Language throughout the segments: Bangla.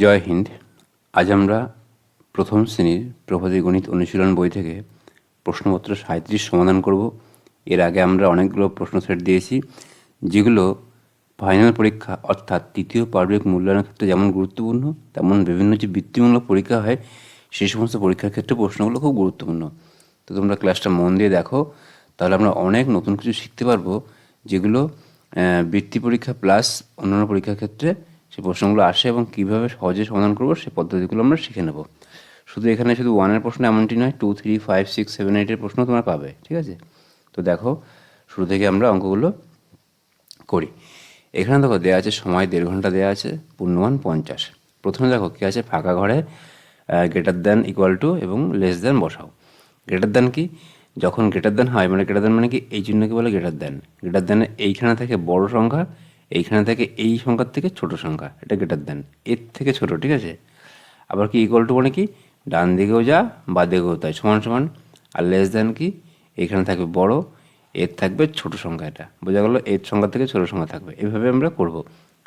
জয় হিন্দ। আজ আমরা প্রথম শ্রেণির প্রভাতী গণিত অনুশীলন বই থেকে প্রশ্নপত্র সাঁত্রিশ সমাধান করব। এর আগে আমরা অনেকগুলো প্রশ্ন সেট দিয়েছি, যেগুলো ফাইনাল পরীক্ষা অর্থাৎ তৃতীয় পার্বিক মূল্যায়নের ক্ষেত্রে যেমন গুরুত্বপূর্ণ, তেমন বিভিন্ন যে বৃত্তিমূলক পরীক্ষা হয় সেই সমস্ত পরীক্ষার ক্ষেত্রে প্রশ্নগুলো খুব গুরুত্বপূর্ণ। তো তোমরা ক্লাসটা মন দিয়ে দেখো, তাহলে আমরা অনেক নতুন কিছু শিখতে পারব, যেগুলো বৃত্তি পরীক্ষা প্লাস অন্যান্য পরীক্ষার ক্ষেত্রে সেই প্রশ্নগুলো আসে এবং কীভাবে সহজে সমাধান করব সেই পদ্ধতিগুলো আমরা শিখে নেব। শুধু এখানে শুধু ওয়ানের প্রশ্ন এমনটি নয় two three five six seven এইটের প্রশ্ন তোমরা পাবে, ঠিক আছে? তো দেখো, শুরু থেকে আমরা অঙ্কগুলো করি। এখানে দেখো দেওয়া আছে সময়, দেড় ঘণ্টা দেওয়া আছে, পূর্ণমান পঞ্চাশ। প্রথমে দেখো, কী আছে? ফাঁকা ঘরে গ্রেটার দ্যান ইকুয়াল টু এবং লেস দ্যান বসাও। গ্রেটার দ্যান কি? যখন গ্রেটার দ্যান হয় মানে গ্রেটার দ্যান মানে কি? এই জন্য কি বলে গ্রেটার দ্যান গ্রেটার দ্যান এইখানে থেকে বড় সংখ্যা এইখানে থেকে এই সংখ্যার থেকে ছোট সংখ্যা, এটা গ্রেটার দেন এর থেকে ছোট, ঠিক আছে? আবার কি ইকুয়াল টু মানে কি? ডান দিকেও যা, বা দিকেও তাই, সমান সমান, আর লেস দেন কি? এখানে থাকবে বড়, এর থাকবে ছোট সংখ্যা এটা। বোঝা গেলো, এর সংখ্যা থেকে ছোট সংখ্যা থাকবে। এভাবে আমরা করব।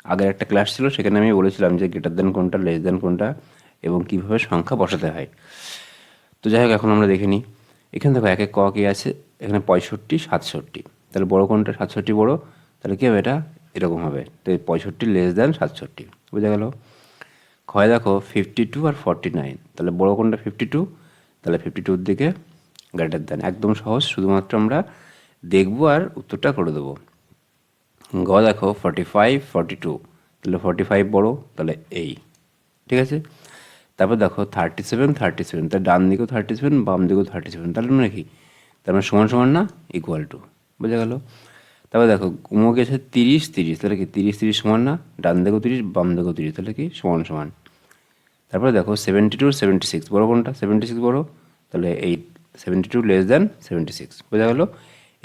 আগের একটা ক্লাস ছিল, সেখানে আমি বলেছিলাম যে গ্রেটার দেন কোনটা লেস দেন কোনটা, এবং কীভাবে সংখ্যা বসাতে হয়। তো যাই হোক, এখন আমরা দেখে নিই। এখানে দেখো, একে ক কি আছে? এখানে পঁয়ষট্টি, সাতষট্টি। তাহলে বড় কোনটা? সাতষট্টি বড়, তাহলে কী হবে এটা? এরকম হবে। তো পঁয়ষট্টি লেস দেন সাতষট্টি, বোঝা গেল? ক্ষয় দেখো ফিফটি টু আর ফর্টি নাইন তাহলে বড় কোনটা ফিফটি টু তাহলে ফিফটি টুর দিকে গ্রেটার দেন একদম সহজ, শুধুমাত্র আমরা দেখব আর উত্তরটা করে দেবো। গ দেখো ফর্টি ফাইভ ফর্টি টু তাহলে ফর্টি ফাইভ বড়ো, তাহলে এই, ঠিক আছে? তারপর দেখো থার্টি সেভেন থার্টি সেভেন তাহলে ডান দিকেও থার্টি সেভেন বাম দিকেও থার্টি সেভেন তাহলে মানে কি? তার মানে সমান সমান না ইকুয়াল টু বোঝা গেল? তারপর দেখো কুমো গেছে তিরিশ তিরিশ, তাহলে কি তিরিশ তিরিশ সমান না? ডান দিকেও তিরিশ, বাম দিকেও তিরিশ, তাহলে কি সমান সমান। তারপরে দেখো সেভেন্টি টু সেভেন্টি সিক্স বড়ো কোনটা? সেভেন্টি সিক্স বড়ো, তাহলে এই seventy two less than seventy six বোঝা গেলো?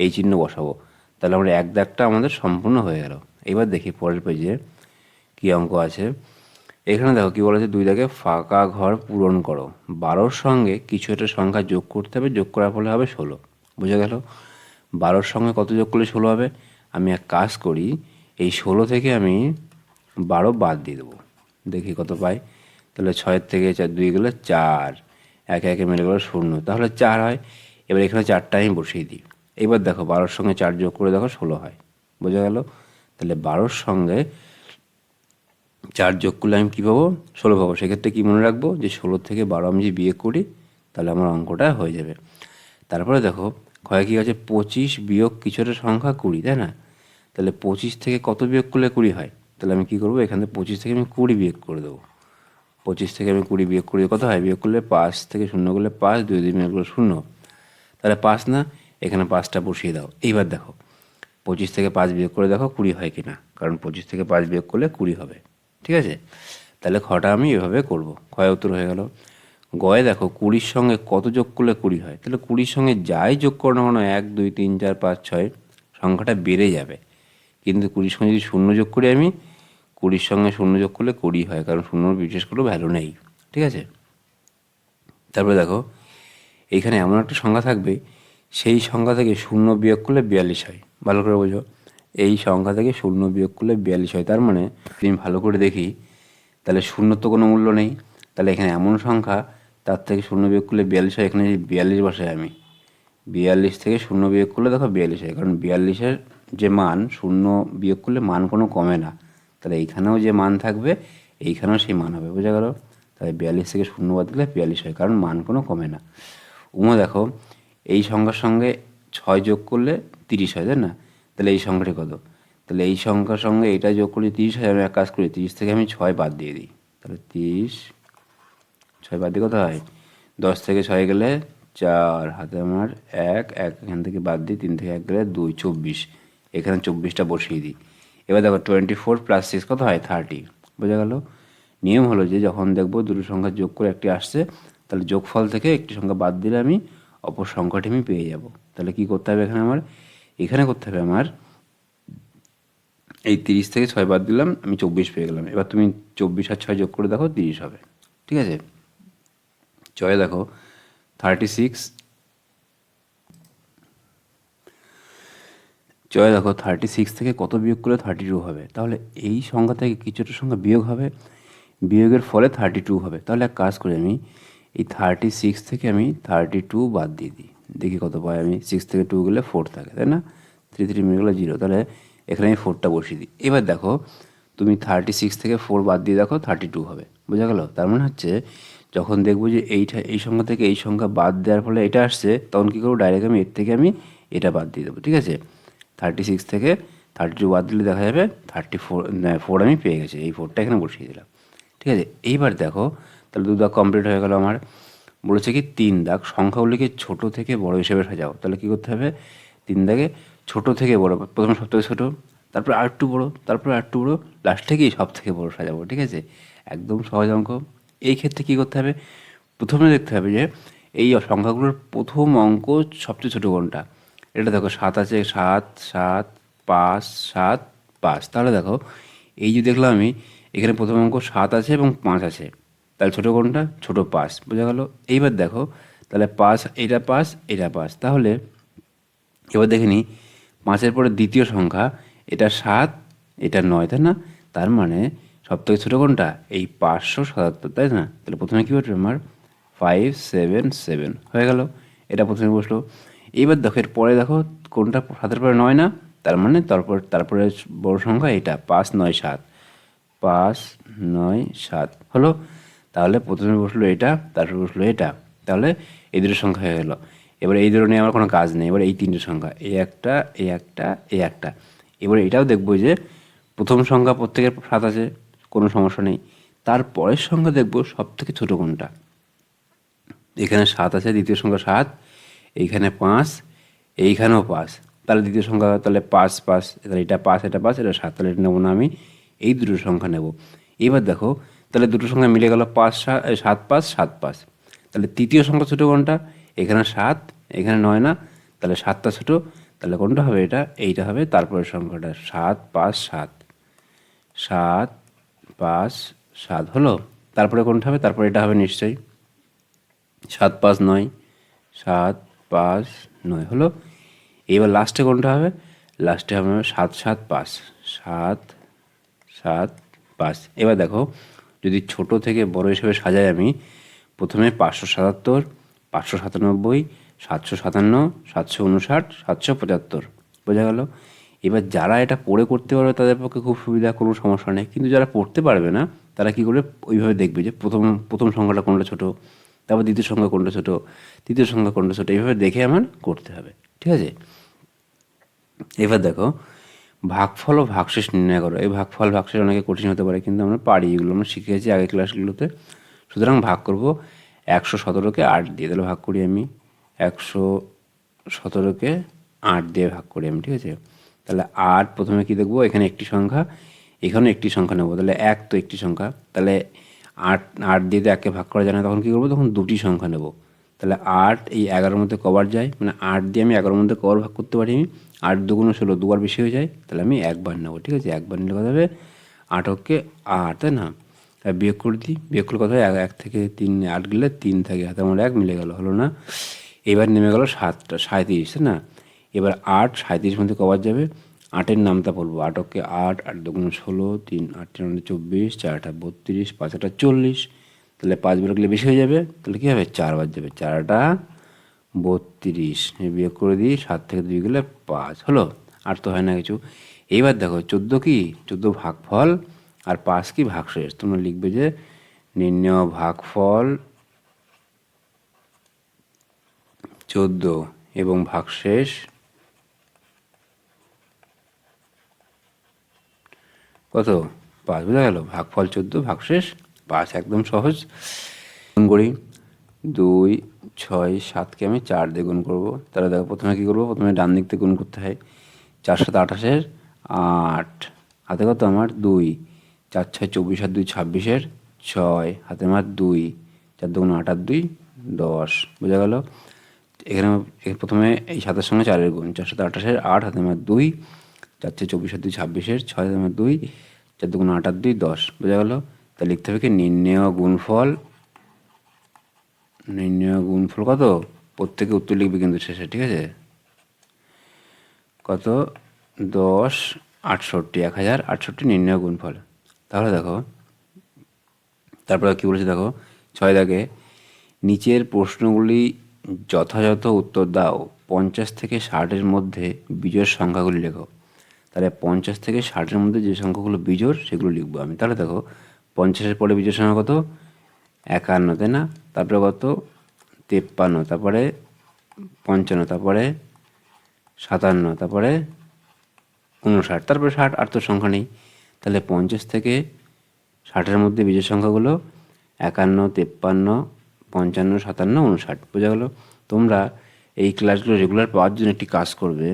এই চিহ্ন বসাবো। তাহলে আমরা এক দাগটা আমাদের সম্পূর্ণ হয়ে গেল। এবার দেখি পরের পেজে কী অঙ্ক আছে। এখানে দেখো কী বলেছে? দুই দাগে ফাঁকা ঘর পূরণ করো। বারোর সঙ্গে কিছু একটা সংখ্যা যোগ করতে হবে, যোগ করার ফলে হবে ষোলো। বোঝা গেল? বারোর সঙ্গে কত যোগ করলে ষোলো হবে? আমি এক কাজ করি, এই ষোলো থেকে আমি বারো বাদ দিয়ে দেবো। দেখি কত পাই। তাহলে ছয়ের থেকে চার, দুই গেলে চার। একে একে মিলে গেলো শূন্য। তাহলে চার হয়। এবার এখানে চারটা আমি বসিয়ে দিই। এবার দেখো, বারোর সঙ্গে চার যোগ করে দেখো ষোলো হয়। বোঝা গেল? তাহলে বারোর সঙ্গে চার যোগ করলে আমি কী পাবো? ষোলো পাবো। সেক্ষেত্রে কী মনে রাখব? যে ষোলো থেকে বারো আমি যদি বিয়ে করি, তাহলে আমার অঙ্কটা হয়ে যাবে। তারপরে দেখো ক্ষয় কী আছে, পঁচিশ বিয়োগ কিছু একটা সংখ্যা কুড়ি, তাই না? তাহলে পঁচিশ থেকে কত বিয়োগ করলে কুড়ি হয়? তাহলে আমি কী করব? এখান থেকে পঁচিশ থেকে আমি কুড়ি বিয়োগ করে দেবো। পঁচিশ থেকে আমি কুড়ি বিয়োগ করি কত হয়? বিয়োগ করলে পাঁচ থেকে শূন্য করলে পাঁচ, দুই দুই মিনিট করলে শূন্য। তাহলে পাঁচ না? এখানে পাঁচটা বসিয়ে দাও। এইবার দেখো, পঁচিশ থেকে পাঁচ বিয়োগ করে দেখো কুড়ি হয় কি না কারণ পঁচিশ থেকে পাঁচ বিয়োগ করলে কুড়ি হবে। ঠিক আছে? তাহলে খটা আমি এভাবে করব। ক্ষয় উত্তর হয়ে গেল। গয়ে দেখো কুড়ির সঙ্গে কত যোগ করলে কুড়ি হয়? তাহলে কুড়ির সঙ্গে যাই যোগ করো না কেন এক, দুই, তিন, চার, পাঁচ, ছয়, সংখ্যাটা বেড়ে যাবে। কিন্তু কুড়ির সঙ্গে যদি শূন্য যোগ করি আমি, কুড়ির সঙ্গে শূন্য যোগ করলে কুড়ি হয়, কারণ শূন্য বিশেষ কোনো ভ্যালু নেই, ঠিক আছে? তারপরে দেখো, এখানে এমন একটা সংখ্যা থাকবে, সেই সংখ্যা থেকে শূন্য বিয়োগ করলে বিয়াল্লিশ হয়। ভালো করে বোঝো, এই সংখ্যা থেকে শূন্য বিয়োগ করলে বিয়াল্লিশ হয়। তার মানে আমি ভালো করে দেখি, তাহলে শূন্যর তো কোনো মূল্য নেই। তাহলে এখানে এমন সংখ্যা তার থেকে শূন্য বিয়োগ করলে বিয়াল্লিশ হয়, এখানে বিয়াল্লিশ বসাই আমি। বিয়াল্লিশ থেকে শূন্য বিয়োগ করলে দেখো বিয়াল্লিশ হয়, কারণ বিয়াল্লিশের যে মান, শূন্য বিয়োগ করলে মান কোনো কমে না। তাহলে এইখানেও যে মান থাকবে, এইখানেও সেই মান হবে, বোঝা গেল? তাহলে বিয়াল্লিশ থেকে শূন্য বাদ দিলে বিয়াল্লিশ হয়, কারণ মান কোনো কমে না। উমো, দেখো, এই সংখ্যার সঙ্গে ছয় যোগ করলে তিরিশ হয়, তাই না? তাহলে এই সংখ্যাটি কত? তাহলে এই সংখ্যার সঙ্গে এটা যোগ করলে তিরিশ হয়, আমি এক কাজ করি, তিরিশ থেকে আমি ছয় বাদ দিয়ে দিই। তাহলে তিরিশ ছয় বাদ দিয়ে কত হয় দশ থেকে ছয় গেলে চার, হাতে আমার এক এক এখান থেকে বাদ দিই তিন থেকে এক গেলে দুই, চব্বিশ। এখানে চব্বিশটা বসিয়ে দিই। এবার দেখো টোয়েন্টি ফোর প্লাস সিক্স কত হয়? থার্টি বোঝা গেল? নিয়ম হলো যে যখন দেখব দুটো সংখ্যা যোগ করে একটি আসছে, তাহলে যোগফল থেকে একটি সংখ্যা বাদ দিলে আমি অপর সংখ্যাটি আমি পেয়ে যাব। তাহলে কি করতে হবে এখানে আমার? এখানে করতে হবে আমার, এই তিরিশ থেকে ছয় বাদ দিলাম, আমি চব্বিশ পেয়ে গেলাম। এবার তুমি চব্বিশ আর ছয় যোগ করে দেখো, তিরিশ হবে। ঠিক আছে? ছয় দেখো থার্টি সিক্স জয় দেখো থার্টি সিক্স থেকে কত বিয়োগ করলে থার্টি টু হবে? তাহলে এই সংখ্যা থেকে কিছুটা সংখ্যা বিয়োগ হবে, বিয়োগের ফলে থার্টি টু হবে। তাহলে এক কাজ করি আমি, এই থার্টি সিক্স থেকে আমি থার্টি টু বাদ দিয়ে দিই। দেখি কত পাই আমি সিক্স থেকে টু গেলে ফোর থাকে, তাই না? থ্রি থ্রি মিলে গেলে জিরো তাহলে এখানে আমি ফোরটা বসিয়ে দিই। এবার দেখো, তুমি থার্টি সিক্স থেকে ফোর বাদ দিয়ে দেখো থার্টি টু হবে। বোঝা গেল? তার মানে হচ্ছে যখন দেখব যে এইটা, এই সংখ্যা থেকে এই সংখ্যা বাদ দেওয়ার ফলে এটা আসছে, তখন কী করব? ডাইরেক্ট আমি এর থেকে আমি এটা বাদ দিয়ে দেবো, ঠিক আছে? থার্টি সিক্স থেকে থার্টি টু বাদ দিলে দেখা যাবে থার্টি ফোর ফোর আমি পেয়ে গেছি, এই ফোরটা এখানে বসিয়ে দিলাম, ঠিক আছে? এইবার দেখো, তাহলে দু দাগ কমপ্লিট হয়ে গেল আমার, বলেছে কি তিন দাগ, সংখ্যাগুলিকে ছোট থেকে বড় হিসেবে সাজাও, তাহলে কী করতে হবে? তিন দাগে ছোট থেকে বড়, প্রথমে সব থেকে ছোটো তারপরে আর একটু বড়ো, তারপরে আর একটু বড়ো লাস্ট থেকেই সব থেকে বড়ো সাজাবো ঠিক আছে? একদম সহজ অঙ্ক। এই ক্ষেত্রে কী করতে হবে? প্রথমে দেখতে হবে যে, এই সংখ্যাগুলোর প্রথম অঙ্ক সবচেয়ে ছোটো কোনটা? এটা দেখো, সাত আছে, সাত সাত, পাঁচ সাত, পাঁচ। তাহলে দেখো, এই যে দেখলাম আমি, এখানে প্রথম অঙ্ক সাত আছে এবং পাঁচ আছে। তাহলে ছোটো কোনটা? ছোটো পাঁচ। বোঝা গেল? এইবার দেখো, তাহলে পাঁচ এটা পাঁচ এটা পাঁচ। তাহলে এবার দেখে নিই, পাঁচের পরে দ্বিতীয় সংখ্যা এটা সাত, এটা নয়, তাই না? তার মানে সব থেকে ছোটো কোনটা? এই পাঁচশো সাতাত্তর, তাই না? তাহলে প্রথমে কী হচ্ছে আমার? ফাইভ সেভেন সেভেন হয়ে গেল। এটা প্রথমে বসল। এইবার দেখো, এর পরে দেখো কোনটা সাতের পরে নয় না? তার মানে তারপর, তারপরে বড় সংখ্যা এটা, পাঁচ, নয়, সাত। পাঁচ, নয়, সাত হলো। তাহলে প্রথমে বসল এটা, তারপর বসল এটা। তাহলে এই দুটো সংখ্যা হয়ে গেলো। এবার এই দুটো নিয়ে আমার কোনো কাজ নেই। এবার এই তিনটে সংখ্যা, এই একটা এই একটা এই একটা। এবার এটাও দেখব যে প্রথম সংখ্যা প্রত্যেকের সাত আছে, কোনো সমস্যা নেই। তারপরের সংখ্যা দেখব সব থেকে ছোটো কোনটা। এখানে সাত আছে, দ্বিতীয় সংখ্যা সাত, এইখানে পাঁচ, এইখানেও পাঁচ। তাহলে দ্বিতীয় সংখ্যা, তাহলে পাঁচ পাঁচ, তাহলে এটা পাঁচ এটা পাঁচ, এটা সাত, তাহলে এটা নেব না আমি। এই দুটো সংখ্যা নেব। এবার দেখো, তাহলে দুটো সংখ্যা মিলে গেল পাঁচ সাত পাঁচ সাত, পাঁচ। তাহলে তৃতীয় সংখ্যা ছোটো কোনটা? এখানে সাত, এখানে নয় না? তাহলে সাতটা ছোটো তাহলে কোনটা হবে এটা? এইটা হবে, তারপরের সংখ্যাটা সাত পাঁচ সাত। সাত পাঁচ সাত হলো? তারপরে কোনটা হবে? তারপরে এটা হবে নিশ্চয়ই। সাত পাঁচ নয়, সাত পাঁচ নয় হলো? এবার লাস্টে কোনটা হবে? লাস্টে হবে সাত সাত পাঁচ। সাত সাত পাঁচ। এবার দেখো, যদি ছোট থেকে বড় হিসেবে সাজাই আমি, প্রথমে পাঁচশো সাতাত্তর, পাঁচশো সাতানব্বই সাতশো সাতান্ন, সাতশো উনষাট, সাতশো পঁচাত্তর। বোঝা গেল? এবার যারা এটা পড়ে করতে পারবে, তাদের পক্ষে খুব সুবিধা, কোনো সমস্যা নেই। কিন্তু যারা পড়তে পারবে না, তারা কী করে ওইভাবে দেখবে যে প্রথম প্রথম সংখ্যাটা কোনটা ছোটো, তারপর দ্বিতীয় সংখ্যা কোনটা ছোটো, তৃতীয় সংখ্যা কোনটা ছোটো, এইভাবে দেখে আমার করতে হবে। ঠিক আছে? এবার দেখো, ভাগফল ও ভাগশেষ নির্ণয় করো। এই ভাগফল, ভাগশেষ অনেকে কঠিন হতে পারে, কিন্তু আমরা পারি। এগুলো আমরা শিখেছি আগের ক্লাসগুলোতে সুতরাং ভাগ করব একশো সতেরোকে আট দিয়ে। তাহলে ভাগ করি আমি। একশো সতেরোকে আট দিয়ে ভাগ করি আমি, ঠিক আছে? তাহলে আট প্রথমে কি দেখব? এখানে একটি সংখ্যা এখানে একটি সংখ্যা নেব। তাহলে এক তো একটি সংখ্যা। তাহলে আট আট দিয়ে তো একে ভাগ করা যায় না, তখন কী করব? তখন দুটি সংখ্যা নেব। তাহলে আট এই এগারোর মধ্যে কবার যায় মানে আট দিয়ে আমি এগারোর মধ্যে কবার ভাগ করতে পারি আমি, আট দুগুণ ষোলো দুবার বেশি হয়ে যায়, তাহলে আমি একবার নেব, ঠিক আছে? একবার নিলে কথা হবে? আটককে আট, তাই না? বিয়োগ করে দিই। বিয়োগ করলে কথা এক থেকে তিন, আট গেলে তিন থাকে হাতে আমার এক মিলে গেল, হলো না? এবার নেমে গেল সাতটা সাঁত্রিশ তাই না? এবার আট সাঁত্রিশ মধ্যে কবার যাবে? আটের নামটা বলব। আটকে আট আট দুগুণ ষোলো, তিন, আট, তিন চব্বিশ, চার আটা বত্রিশ, পাঁচ আটা চল্লিশ। তাহলে পাঁচ বার গেলে বেশি হয়ে যাবে? তাহলে কী হবে? চারবার যাবে। চার চারটা বত্রিশ। বিয়োগ করে দিই, সাত থেকে দুই গেলে পাঁচ। হলো? আর তো হয় না কিছু। এইবার দেখো, চোদ্দ কি? চোদ্দ ভাগফল আর পাঁচ কি? ভাগ ভাগশেষ। তোমরা লিখবে যে নির্ণয় ভাগফল চোদ্দ এবং ভাগশেষ। কত? পাঁচ, বোঝা গেল। ভাগফল চোদ্দ, ভাগশেষ। পাঁচ, একদম সহজ। গুণ করি। দুই, ছয়, সাতকে আমি চার দিয়ে গুণ করব। তাহলে দেখো, প্রথমে কী করব? প্রথমে ডান দিক থেকে গুণ করতে হয়। চার সাত আঠাশের, আট। হাতে কত আমার? দুই। চার, ছয়, চব্বিশ আর দুই, ছাব্বিশের, ছয়। হাতে আমার দুই। চার দুগুণ আট আর দুই, দশ। বোঝা গেল? এখানে প্রথমে এই সাতের সঙ্গে চারের গুণ চার সাথে আঠাশের আট হাতে আমার দুই, চার ছয় চব্বিশ দুই, ছাব্বিশের ছয় হাতে আমার দুই, চার দুগুণ আট আর দুই, দশ। বোঝা গেল? তা লিখতে হবে কি? নির্ণেয় গুণফল, নির্ণয় গুণফল কত? প্রত্যেকে উত্তর লিখবে কিন্তু শেষে, ঠিক আছে? কত? দশ, আটষট্টি, এক হাজার আটষট্টি নির্ণয় গুণফল। তাহলে দেখো, তারপরে কী বলেছে দেখো? ছয় দাগে নিচের প্রশ্নগুলি যথাযথ উত্তর দাও। পঞ্চাশ থেকে ষাটের মধ্যে বিজোড় সংখ্যাগুলি লেখো। তাহলে পঞ্চাশ থেকে ষাটের মধ্যে যে সংখ্যাগুলো বিজোড়, সেগুলো লিখব আমি। তাহলে দেখো, পঞ্চাশের পরে বিজোড় সংখ্যা কত? একান্ন, তাই না? তারপরে কত? তেপ্পান্ন, তারপরে পঞ্চান্ন, তারপরে সাতান্ন, তারপরে উনষাট, তারপরে ষাট, আর তো সংখ্যা নেই। তাহলে পঞ্চাশ থেকে ষাটের মধ্যে বিজয় সংখ্যাগুলো, একান্ন, তেপ্পান্ন পঞ্চান্ন, সাতান্ন, উনষাট, বোঝা গেল? তোমরা এই ক্লাসগুলো রেগুলার পাওয়ার জন্য একটি কাজ করবে।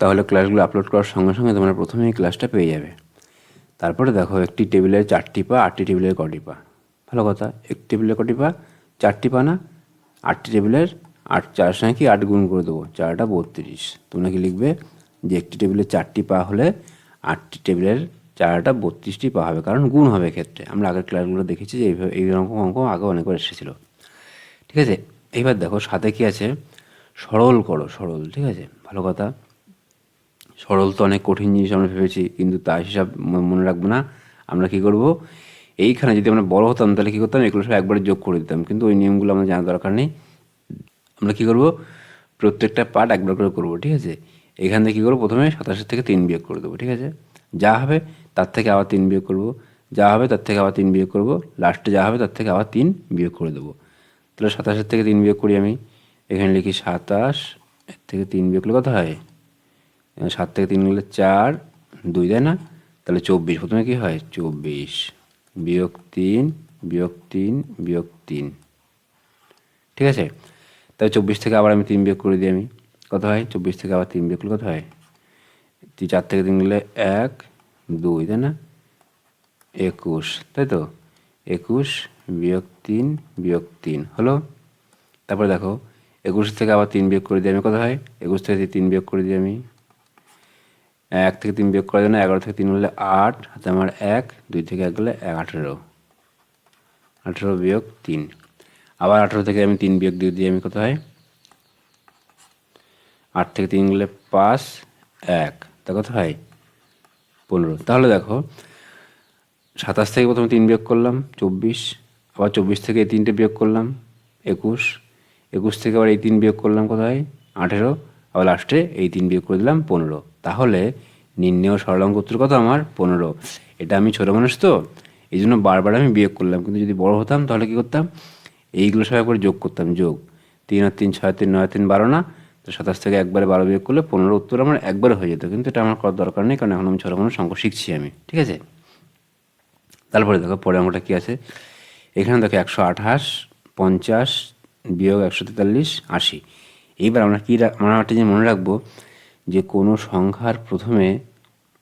তাহলে ক্লাসগুলো আপলোড করার সঙ্গে সঙ্গে তোমরা প্রথমে এই ক্লাসটা পেয়ে যাবে। তারপরে দেখো একটি টেবিলে চারটি পা, আটটি টেবিলের কটি পা। ভালো কথা একটি টেবিলের কটি পা, চারটি পা না? আটটি টেবিলের আট, চার সঙ্গে কি আট গুণ করে দেবো? চারটা বত্রিশ। তোমরা কি লিখবে? যে একটি টেবিলে চারটি পা হলে আটটি টেবিলের চারাটা বত্রিশটি পা হবে, কারণ গুণ হবে ক্ষেত্রে। আমরা আগের ক্লাসগুলো দেখেছি যে এইভাবে এইরকম অঙ্ক আগে অনেকবার এসেছিল। ঠিক আছে? এইবার দেখো, সাথে কি আছে? সরল করো, সরল, ঠিক আছে? ভালো কথা। সরল তো অনেক কঠিন জিনিস আমরা ভেবেছি, কিন্তু তার হিসাব মনে রাখব না। আমরা কি করব? এইখানে যদি আমরা বড় হতাম, তাহলে কী করতাম? এগুলো সব একবারে যোগ করে দিতাম। কিন্তু ওই নিয়মগুলো আমাদের জানার দরকার নেই। আমরা কী করব? প্রত্যেকটা পার্ট একবার করে করব, ঠিক আছে? এখান থেকে কী করব? প্রথমে সাতাশের থেকে তিন বিয়োগ করে দেবো, ঠিক আছে? যা হবে তার থেকে আবার তিন বিয়োগ করব। যা হবে তার থেকে আবার তিন বিয়োগ করব। লাস্টে যা হবে তার থেকে আবার তিন বিয়োগ করে দেবো। তাহলে সাতাশের থেকে তিন বিয়োগ করি আমি। এখানে লিখি সাতাশ, এর থেকে তিন বিয়োগ করলে কত হয়? সাত থেকে তিন গেলে চার, দুই দেয় না? তাহলে চব্বিশ, প্রথমে কী হয়? চব্বিশ। বিয়োগ তিন বিয়োগ তিন বিয়োগ তিন। ঠিক আছে? তাহলে চব্বিশ থেকে আবার আমি তিন বিয়োগ করে দিই আমি। কত হয়? চব্বিশ থেকে আবার তিন বিয়োগ কত হয়? তিন, চার থেকে তিন গেলে এক, দুই, তাই না? একুশ, তাই তো? একুশ বিয়োগ তিন বিয়োগ তিন, হলো? তারপরে দেখো, একুশ থেকে আবার তিন বিয়োগ করে দিই আমি, কত হয়? একুশ থেকে তিন বিয়োগ করে দিই আমি, এক থেকে তিন বিয়োগ করার জন্য এগারো থেকে তিন হলে আট, হাতে আমার এক, দুই থেকে এক গেলে এক আঠেরো। আঠেরো বিয়োগ তিন। আবার আঠেরো থেকে আমি তিন বিয়োগ দিয়ে দিই আমি, কত হয়? আট থেকে তিন গেলে পাঁচ, এক। তা কত হয়? পনেরো। তাহলে দেখো, সাতাশ থেকে প্রথমে তিন বিয়োগ করলাম, চব্বিশ। আবার চব্বিশ থেকে এই তিনটে বিয়োগ করলাম, একুশ। একুশ থেকে আবার এই তিন বিয়োগ করলাম কোথায় আঠেরো। আবার লাস্টে এই তিন বিয়োগ করে দিলাম পনেরো। তাহলে নির্ণেয় সরলাঙ্ক উত্তর কত আমার? পনেরো। এটা আমি ছোটো মানুষ তো, এই জন্য বারবার আমি বিয়োগ করলাম। কিন্তু যদি বড় হতাম তাহলে কী করতাম? এইগুলো সব একবার যোগ করতাম, যোগ। তিন আর তিন, ছয় তিন, নয় তিন, বারো না? তো সাতাশ থেকে একবারে বারো বিয়োগ করলে পনেরো উত্তর আমার একবারে হয়ে যেত। কিন্তু এটা আমার করার দরকার নেই, কারণ এখন আমি ছোটো মানুষ অঙ্ক শিখছি আমি, ঠিক আছে? তারপরে দেখো পরে অঙ্কটা কী আছে? এখানে দেখো একশো আঠাশ, পঞ্চাশ বিয়োগ একশো তেতাল্লিশ, আশি। এইবার আমরা কী আমরা একটা জিনিস মনে রাখব যে কোনো সংখ্যার প্রথমে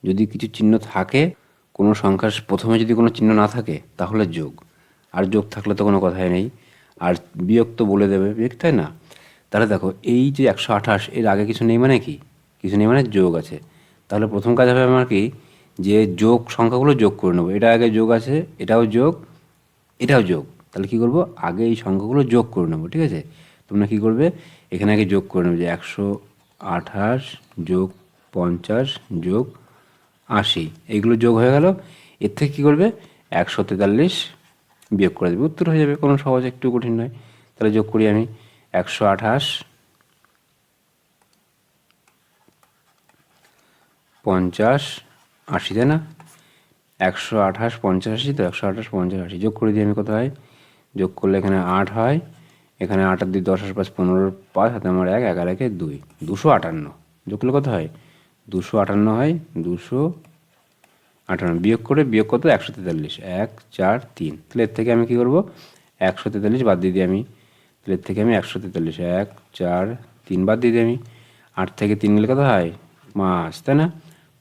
যদি কিছু চিহ্ন থাকে, কোনো সংখ্যার প্রথমে যদি কোনো চিহ্ন না থাকে, তাহলে যোগ। আর যোগ থাকলে তো কোনো কথাই নেই। আর বিয়োগ তো বলে দেবে, বিয়োগ, তাই না? তাহলে দেখো, এই যে একশো আঠাশ, এর আগে কিছু নেই মানে কি? কিছু নেই মানে যোগ আছে। তাহলে প্রথম কাজ হবে আমার কি? যে যোগ, সংখ্যাগুলো যোগ করে নেব। এটা আগে যোগ আছে, এটাও যোগ এটাও যোগ। তাহলে কি করব? আগে এই সংখ্যাগুলো যোগ করে নেব, ঠিক আছে? তোমরা কি করবে? এখানে আগে যোগ করে নেবে যে একশো আঠাশ যোগ পঞ্চাশ যোগ আশি। এইগুলো যোগ হয়ে গেল। এর থেকে কী করবে? একশো তেতাল্লিশ বিয়োগ করে দেবে। উত্তর হয়ে যাবে। কোনো সহজ একটু কঠিন নয়। তাহলে যোগ করি আমি। একশো আঠাশ, পঞ্চাশ, আশি, তাই না? একশো আঠাশ, পঞ্চাশ আশি, তো একশো আঠাশ, পঞ্চাশ আশি। যোগ করে দিই আমি কত হয়? যোগ করলে এখানে আট হয়। এখানে আটার দুই, দশ পাঁচ পনেরোর পাঁচ হাতে আমার এক এগারো একে দুই। দুশো আটান্ন। যোগ করলে কত হয়? দুশো আটান্ন হয়। দুশো আটান্ন। বিয়োগ করে বিয়োগ কত? একশো তেতাল্লিশ। এক, চার, তিন। তাহলে এর থেকে আমি কী করব? একশো তেতাল্লিশ বাদ দিয়ে দিই আমি তাহলে থেকে আমি একশো তেতাল্লিশ, এক, চার, তিন বাদ দিয়ে দিই আমি। আট থেকে তিন গেলে কত হয়? পাঁচ তাই না?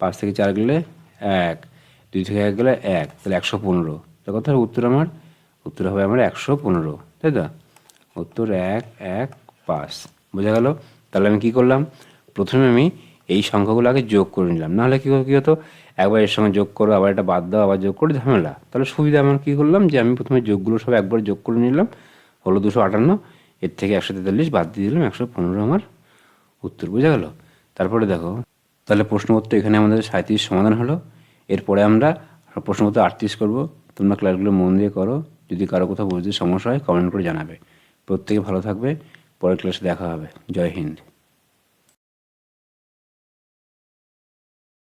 পাঁচ থেকে চার গেলে এক, দুই থেকে এক গেলে এক, তাহলে একশো পনেরো। তাহলে কত উত্তর আমার? উত্তর হবে আমার একশো পনেরো, তাই তো? উত্তর এক এক, পাঁচ। বোঝা গেল? তাহলে আমি কী করলাম? প্রথমে আমি এই সংখ্যাগুলো আগে যোগ করে নিলাম। নাহলে কী কী হতো? একবার এর সঙ্গে যোগ করো, আবার এটা বাদ দাও, আবার যোগ করে, ঝামেলা। তাহলে সুবিধা আমার কী করলাম? যে আমি প্রথমে যোগগুলো সব একবার যোগ করে নিলাম। হলো দুশো আটান্ন এর থেকে একশো তেতাল্লিশ বাদ দিয়ে দিলাম, একশো পনেরো আমার উত্তর, বোঝা গেল? তারপরে দেখো, তাহলে প্রশ্নপত্র এখানে আমাদের সাঁত্রিশ সমাধান হলো। এরপরে আমরা প্রশ্নপত্র আটত্রিশ করব। তোমরা ক্লাসগুলো মন দিয়ে করো, যদি কারও কোথাও বুঝতে সমস্যা হয় কমেন্ট করে জানাবে। প্রত্যেকে ভালো থাকবে, পরের ক্লাসে দেখা হবে। জয় হিন্দ।